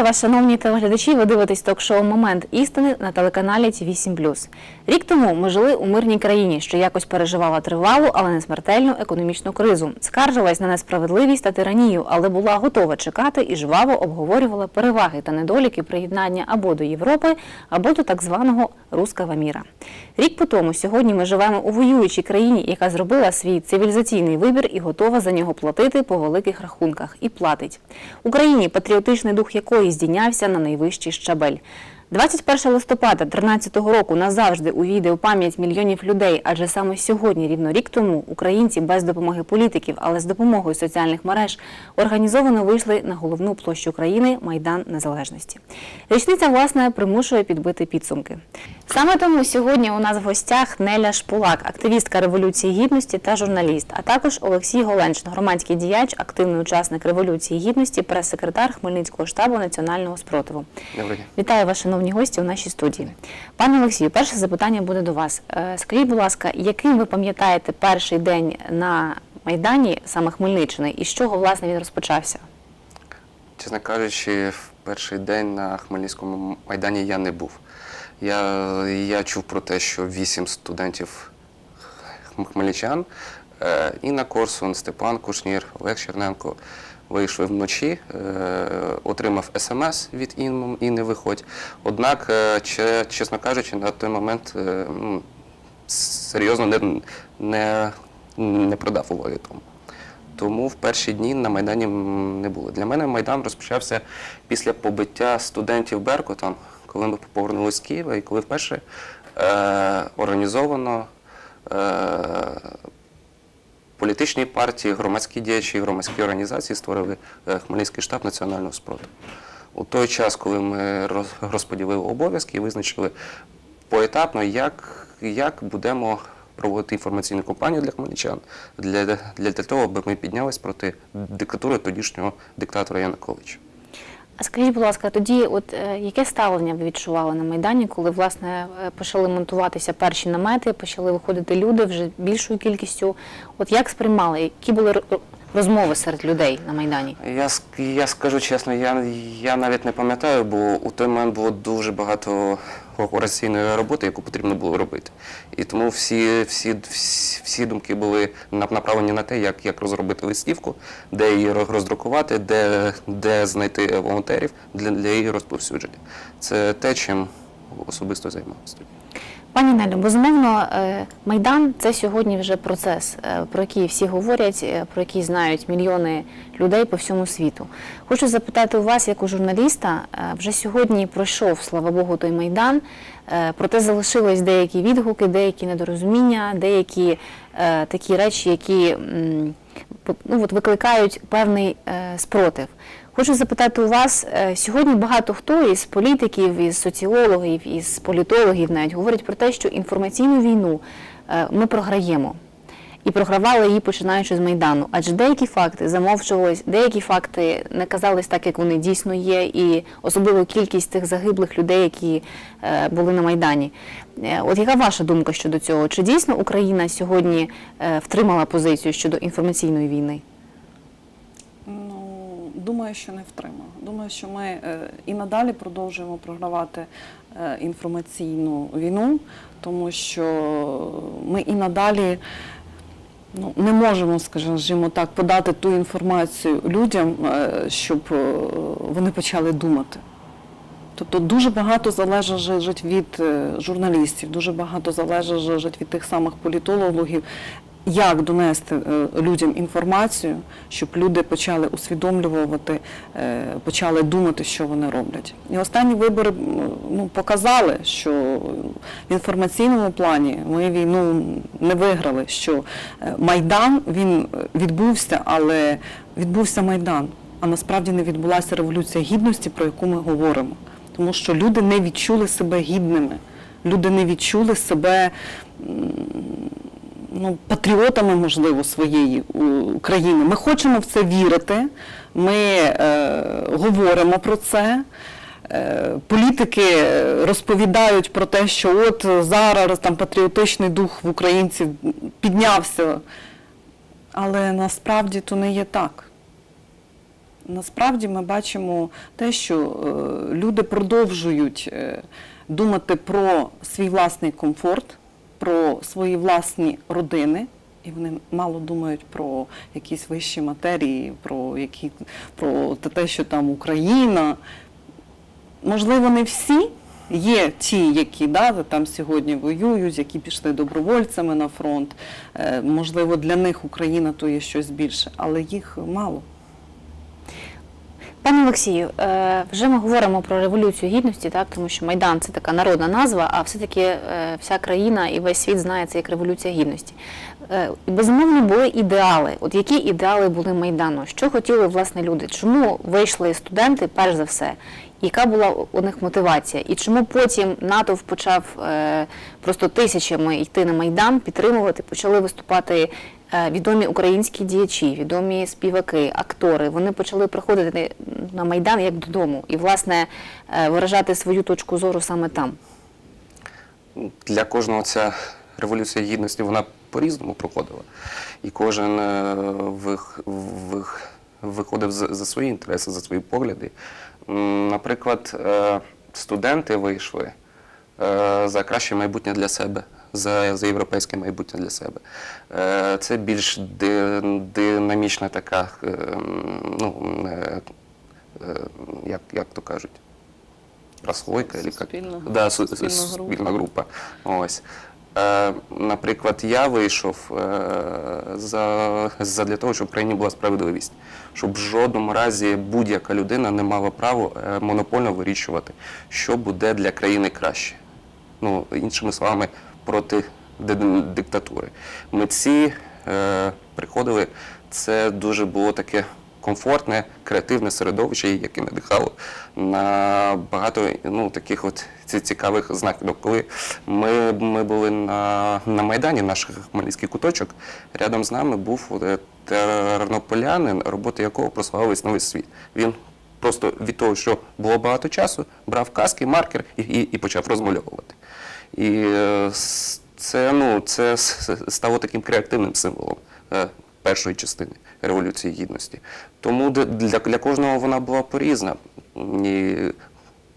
Вітаю вас, шановні телеглядачі. Ви дивитесь ток-шоу Момент істини на телеканалі ТВ 7 Рік тому ми жили у мирній країні, що якось переживала тривалу, але не смертельну економічну кризу. Скаржилась на несправедливість та тиранію, але була готова чекати і жваво обговорювала переваги та недоліки приєднання або до Європи, або до так званого руского міра. Рік по тому сьогодні ми живемо у воюючій країні, яка зробила свій цивілізаційний вибір і готова за нього платити по великих рахунках. І платить Україні, патріотичний дух якої здійнявся на найвищий щабель. 21 листопада 2013 року назавжди увійде у пам'ять мільйонів людей, адже саме сьогодні, рівно рік тому, українці без допомоги політиків, але з допомогою соціальних мереж організовано вийшли на головну площу країни Майдан Незалежності. Річниця, власне, примушує підбити підсумки. Саме тому сьогодні у нас в гостях Неля Шпулак, активістка Революції Гідності та журналіст, а також Олексій Голенчин, громадський діяч, активний учасник Революції Гідності, прес-секретар Хмельницького штабу національного спротиву. День. Вітаю вас, шановні гості, у нашій студії. Пане Олексію, перше запитання буде до вас. Е, Скажіть, будь ласка, яким ви пам'ятаєте перший день на Майдані, саме Хмельниччини, і з чого власне він розпочався? Чесно кажучи, в перший день на Хмельницькому майдані я не був. Я, я чув про те, що вісім студентів хмельничан е, Інна Корсун, Степан Кушнір, Олег Черненко вийшли вночі, е, отримав смс від Інни виходь. Однак, е, чесно кажучи, на той момент е, ну, серйозно не, не, не придав уваги тому. Тому в перші дні на Майдані не було. Для мене Майдан розпочався після побиття студентів Беркутом, коли ми повернулися з Києва і коли вперше е, організовано е, політичні партії, громадські діячі, громадські організації створили е, Хмельницький штаб національного спротиву. У той час, коли ми роз- розподілили обов'язки і визначили поетапно, як, як будемо проводити інформаційну кампанію для хмельничан, для, для, для того, аби ми піднялись проти диктатури тодішнього диктатора Януковича. А скажіть, будь ласка, тоді, от е, яке ставлення ви відчували на Майдані, коли власне е, почали монтуватися перші намети, почали виходити люди вже більшою кількістю? От як сприймали, які були розмови серед людей на Майдані? Я, я скажу чесно, я, я навіть не пам'ятаю, бо у той момент було дуже багато операційної роботи, яку потрібно було робити. І тому всі, всі, всі, думки були направлені на те, як, як розробити листівку, де її роздрукувати, де, де знайти волонтерів для, для її розповсюдження. Це те, чим особисто займався. Пані Нелю, безумовно, е, Майдан це сьогодні вже процес, е, про який всі говорять, е, про який знають мільйони людей по всьому світу. Хочу запитати у вас, як у журналіста, вже сьогодні пройшов, слава Богу, той Майдан, проте залишились деякі відгуки, деякі недорозуміння, деякі такі речі, які ну, от викликають певний е, спротив. Хочу запитати у вас, е, сьогодні багато хто із політиків, із соціологів, із політологів навіть говорить про те, що інформаційну війну е, ми програємо. І програвали її починаючи з Майдану. Адже деякі факти замовчувались, деякі факти не казались так, як вони дійсно є, і особливо кількість тих загиблих людей, які е, були на Майдані. Е, От яка ваша думка щодо цього? Чи дійсно Україна сьогодні е, втримала позицію щодо інформаційної війни? Ну, думаю, що не втримала. Думаю, що ми і надалі продовжуємо програвати інформаційну війну, тому що ми і надалі ну, не можемо, скажімо так, подати ту інформацію людям, е, щоб е, вони почали думати. Тобто дуже багато залежить від е, журналістів, дуже багато залежить від тих самих політологів, як донести е, людям інформацію, щоб люди почали усвідомлювати, е, почали думати, що вони роблять. І останні вибори ну, показали, що в інформаційному плані ми війну не виграли, що е, Майдан він відбувся, але відбувся Майдан, а насправді не відбулася революція гідності, про яку ми говоримо. Тому що люди не відчули себе гідними, люди не відчули себе ну, патріотами, можливо, своєї України. Ми хочемо в це вірити, ми е, говоримо про це. Е, Політики розповідають про те, що от зараз там патріотичний дух в українців піднявся, але насправді то не є так. насправді ми бачимо те, що е, люди продовжують е, думати про свій власний комфорт, про свої власні родини. І вони мало думають про якісь вищі матерії, про які про те, що там Україна. Можливо, не всі. Є ті, які да, там сьогодні воюють, які пішли добровольцями на фронт. Е, можливо, для них Україна то є щось більше, але їх мало. Пане Олексію, е, вже ми говоримо про революцію гідності, так тому що Майдан це така народна назва, а все-таки е, вся країна і весь світ знає це як революція гідності. Е, безумовно були ідеали. От які ідеали були Майдану? Що хотіли власне люди? Чому вийшли студенти, перш за все? Яка була у них мотивація? І чому потім натовп почав просто тисячами йти на Майдан, підтримувати, почали виступати відомі українські діячі, відомі співаки, актори. Вони почали приходити на Майдан як додому і, власне, е, виражати свою точку зору саме там. Для кожного ця революція гідності вона по-різному проходила. І кожен е, вих, вих, виходив за, свої інтереси, за свої погляди. Наприклад, е, студенти вийшли е, за краще майбутнє для себе, за, за європейське майбутнє для себе. Е, Це більш динамічна така, е, ну, е, як, як то кажуть, прослойка, або як? Суспільна- да, су- суспільна су- група. група. Ось. Наприклад, я вийшов за, за для того, щоб в країні була справедливість, щоб в жодному разі будь-яка людина не мала права е, монопольно вирішувати, що буде для країни краще. Ну, іншими словами, проти диктатури. Митці е, приходили, це дуже було таке комфортне, креативне середовище, яке надихало на багато ну, таких от цікавих знаків. Коли ми, ми були на, на Майдані, наш хмельницький куточок, рядом з нами був е, тернополянин, роботи якого прославились весь світ. Він просто від того, що було багато часу, брав каски, маркер і, і, і почав розмальовувати. І е, це, ну, це стало таким креативним символом е, першої частини Революції Гідності. Тому для, для кожного вона була порізна. І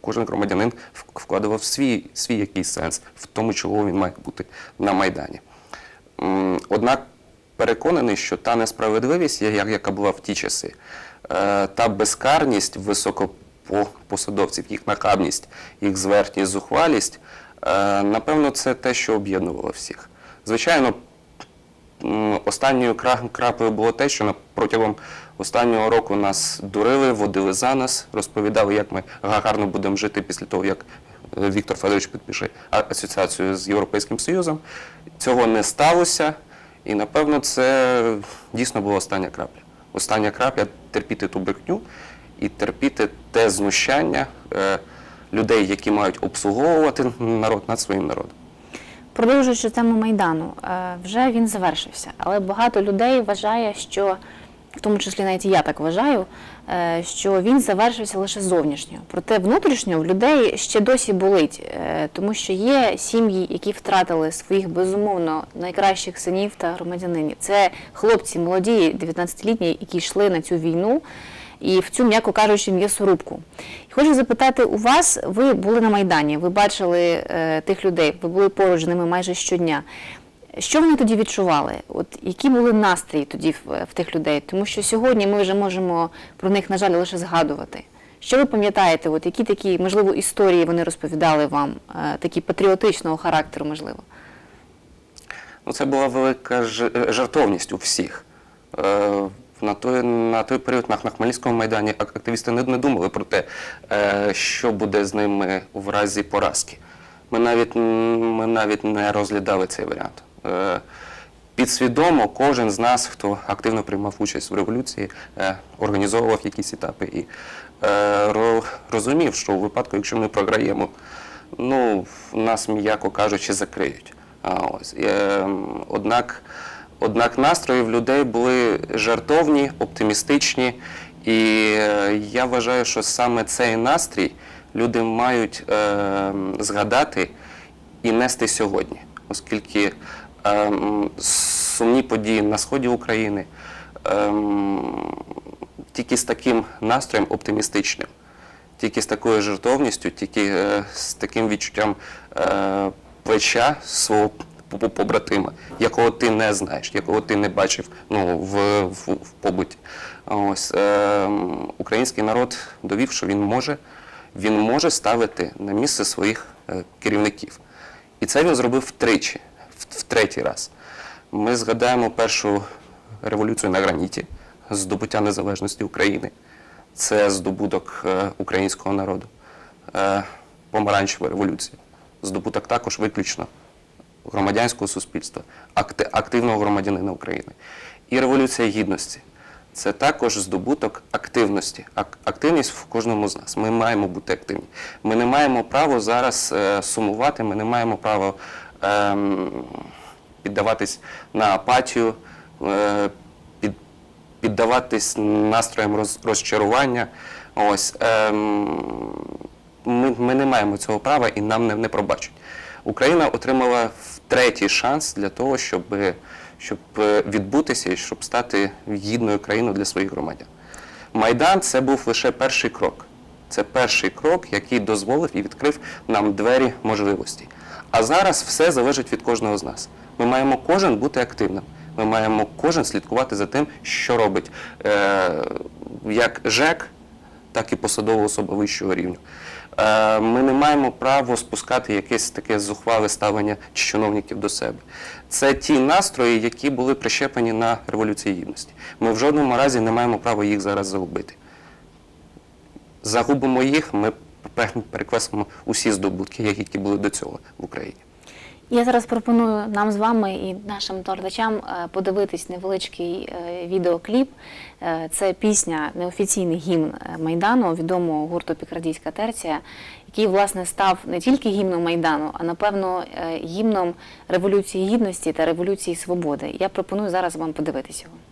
кожен громадянин вкладував свій, свій якийсь сенс в тому, чого він має бути на Майдані. Однак переконаний, що та несправедливість, яка була в ті часи, е, та безкарність високопосадовців, їх нахабність, їх зверхність, зухвалість, напевно, це те, що об'єднувало всіх. Звичайно, останньою кра- краплею було те, що протягом останнього року нас дурили, водили за нас, розповідали, як ми гарно будемо жити після того, як е, Віктор Федорович підпише асоціацію з Європейським Союзом. Цього не сталося, і напевно це дійсно була остання крапля. Остання крапля терпіти ту брехню і терпіти те знущання е, людей, які мають обслуговувати народ над своїм народом. Продовжуючи тему Майдану, е, вже він завершився, але багато людей вважає, що, в тому числі навіть я так вважаю, е, що він завершився лише зовнішньо. Проте внутрішньо в людей ще досі болить, е, тому що є сім'ї, які втратили своїх безумовно найкращих синів та громадянинів. Це хлопці молоді, 19-літні, які йшли на цю війну. І в цю, м'яко кажучи, м'ясорубку. Хочу запитати у вас, ви були на Майдані, ви бачили е, тих людей, ви були поруч з ними майже щодня. Що вони тоді відчували? От які були настрої тоді в, в тих людей? Тому що сьогодні ми вже можемо про них, на жаль, лише згадувати. Що ви пам'ятаєте? От які такі, можливо, історії вони розповідали вам, е, такі патріотичного характеру, можливо? Ну, це була велика ж- жартовність у всіх. Е, На той, на той період на, Хмельницькому майдані активісти не, не думали про те, е, що буде з ними в разі поразки. Ми навіть, ми навіть не розглядали цей варіант. Е, Підсвідомо кожен з нас, хто активно приймав участь в революції, е, організовував якісь етапи і розумів, що у випадку, якщо ми програємо, ну, нас, м'яко кажучи, закриють. Ось. Е, однак, однак настрої в людей були жартовні, оптимістичні, і е, я вважаю, що саме цей настрій люди мають е, згадати і нести сьогодні, оскільки ем, сумні події на сході України, ем, тільки з таким настроєм оптимістичним, тільки з такою жертовністю, тільки е, з таким відчуттям е, плеча свого побратима, якого ти не знаєш, якого ти не бачив ну, в, в, в побуті. Ось, е, український народ довів, що він може, він може ставити на місце своїх е, керівників. І це він зробив втричі, в, в третій раз. Ми згадаємо першу революцію на граніті, здобуття незалежності України. Це здобуток е, українського народу. Е, помаранчева революція. Здобуток також виключно громадянського суспільства, активного громадянина України. І Революція Гідності. Це також здобуток активності. Активність в кожному з нас. Ми маємо бути активні. Ми не маємо права зараз е, сумувати, ми не маємо права ем, піддаватись на апатію, е, піддаватись настроям розчарування. Ось, ем, ми, не маємо цього права і нам не пробачать. Україна отримала третій шанс для того, щоб, щоб е, відбутися і щоб стати гідною країною для своїх громадян. Майдан це був лише перший крок. Це перший крок, який дозволив і відкрив нам двері можливостей. А зараз все залежить від кожного з нас. Ми маємо кожен бути активним. Ми маємо кожен слідкувати за тим, що робить е, як ЖЕК, так і посадова особа вищого рівня. Е, Ми не маємо права спускати якесь таке зухвале ставлення чиновників до себе. Це ті настрої, які були прищеплені на Революції Гідності. Ми в жодному разі не маємо права їх зараз загубити. Загубимо їх, ми пер- перекреслимо усі здобутки, які були до цього в Україні. Я зараз пропоную нам з вами і нашим глядачам е, подивитись невеличкий е, відеокліп. Е, Це пісня, неофіційний гімн Майдану, відомого гурту Пікрадійська терція, який власне став не тільки гімном Майдану, а напевно гімном Революції Гідності та Революції Свободи. Я пропоную зараз вам подивитись його.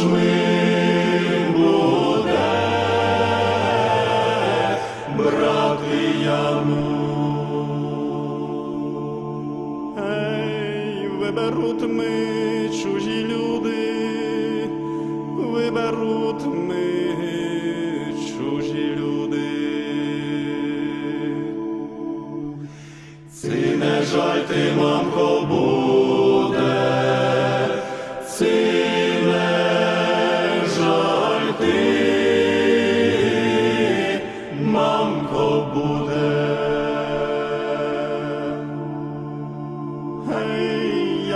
Хто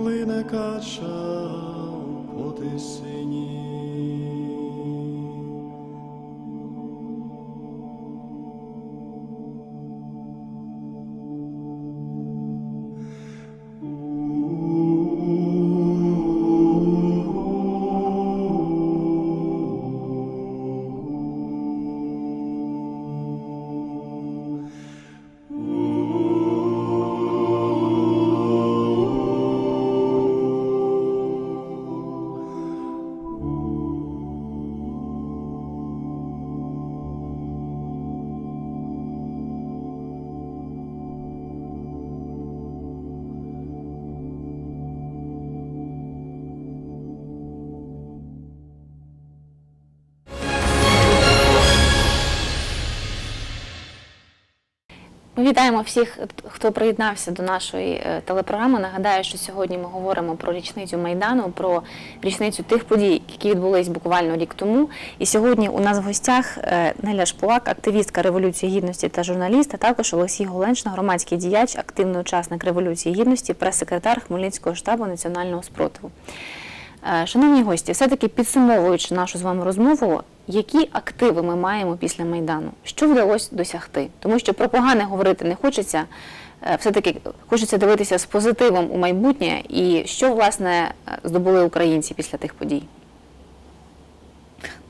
Плине кача по тисині. Вітаємо всіх, хто приєднався до нашої е, телепрограми. Нагадаю, що сьогодні ми говоримо про річницю Майдану, про річницю тих подій, які відбулись буквально рік тому. І сьогодні у нас в гостях е, Неля Шпулак, активістка Революції Гідності та журналіст, а також Олексій Голеншин, громадський діяч, активний учасник Революції Гідності, прес-секретар Хмельницького штабу національного спротиву. Е, Шановні гості, все-таки підсумовуючи нашу з вами розмову, які активи ми маємо після Майдану? Що вдалося досягти? Тому що про погане говорити не хочеться, е, все-таки хочеться дивитися з позитивом у майбутнє. І що, власне, е, здобули українці після тих подій?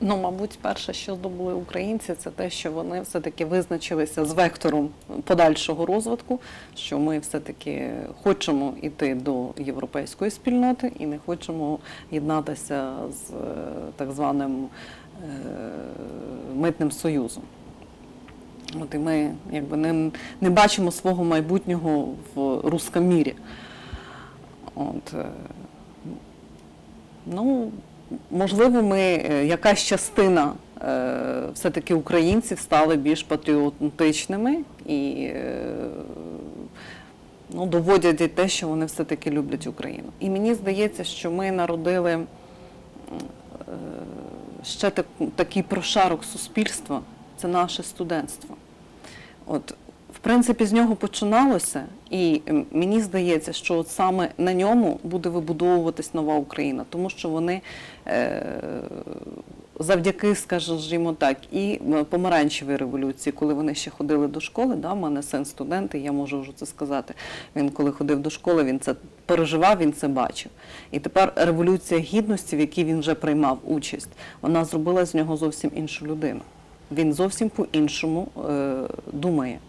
Ну, мабуть, перше, що здобули українці, це те, що вони все-таки визначилися з вектором подальшого розвитку, що ми все-таки хочемо йти до європейської спільноти і не хочемо єднатися з е, так званим е, митним союзом. От і ми якби не, не бачимо свого майбутнього в рускомірі. От, е, ну, можливо, ми, е, якась частина е, все-таки українців стали більш патріотичними і е, ну, доводять і те, що вони все-таки люблять Україну. І мені здається, що ми народили ще так, такий прошарок суспільства це наше студентство. От, принципі, з нього починалося, і мені здається, що от саме на ньому буде вибудовуватись нова Україна, тому що вони е, завдяки, скажімо так, і помаранчевій революції, коли вони ще ходили до школи, да, в мене син студент, і я можу вже це сказати. Він коли ходив до школи, він це переживав, він це бачив. І тепер революція гідності, в якій він вже приймав участь, вона зробила з нього зовсім іншу людину. Він зовсім по-іншому е, думає.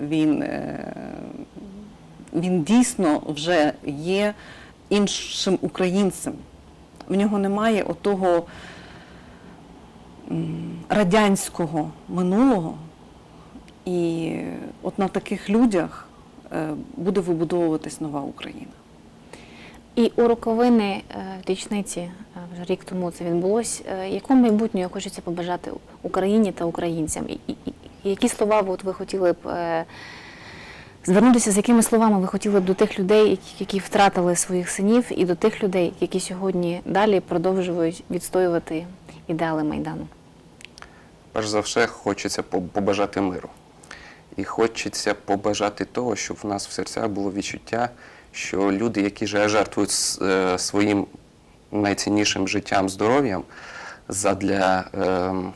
Він, е, він дійсно вже є іншим українцем. В нього немає отого радянського минулого. І от на таких людях е, буде вибудовуватись нова Україна. І у роковини е, річниці, вже рік тому це відбулось. Якого майбутнього хочеться побажати Україні та українцям? Які слова от ви хотіли б е, звернутися, з якими словами ви хотіли б до тих людей, які, втратили своїх синів, і до тих людей, які сьогодні далі продовжують відстоювати ідеали Майдану? Перш за все, хочеться побажати миру. І хочеться побажати того, щоб в нас в серцях було відчуття, що люди, які жертвують е, своїм найціннішим життям, здоров'ям задля, ем,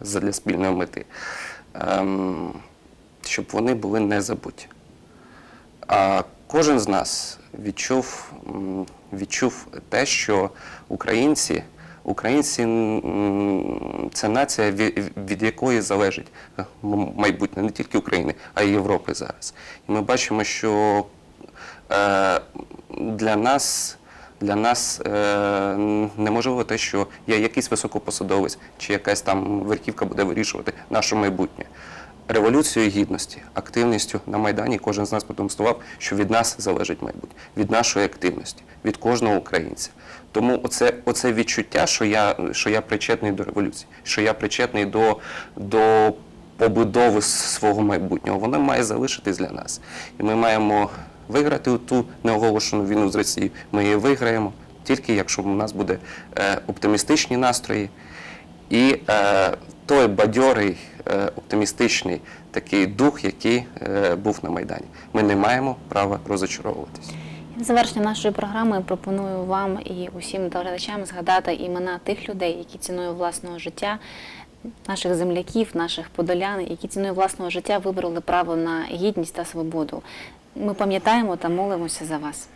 задля спільної мети, щоб вони були не забуті. А кожен з нас відчув, відчув те, що українці, українці це нація, від якої залежить майбутнє не тільки України, а й Європи зараз. І ми бачимо, що е, для нас. Для нас е, неможливо те, що є якийсь високопосадовець чи якась там верхівка буде вирішувати наше майбутнє. революцією гідності, активністю на Майдані кожен з нас продемонстрував, що від нас залежить майбутнє, від нашої активності, від кожного українця. Тому оце, оце відчуття, що я, що я причетний до революції, що я причетний до, до побудови свого майбутнього, воно має залишитись для нас. І ми маємо виграти ту неоголошену війну з Росією. Ми її виграємо тільки якщо у нас буде е, оптимістичні настрої і е, той бадьорий, е, оптимістичний такий дух, який був на Майдані. Ми не маємо права розочаровуватись. Завершення нашої програми пропоную вам і усім глядачам згадати імена тих людей, які ціною власного життя, наших земляків, наших подолян, які ціною власного життя вибороли право на гідність та свободу. Ми пам'ятаємо та молимося за вас.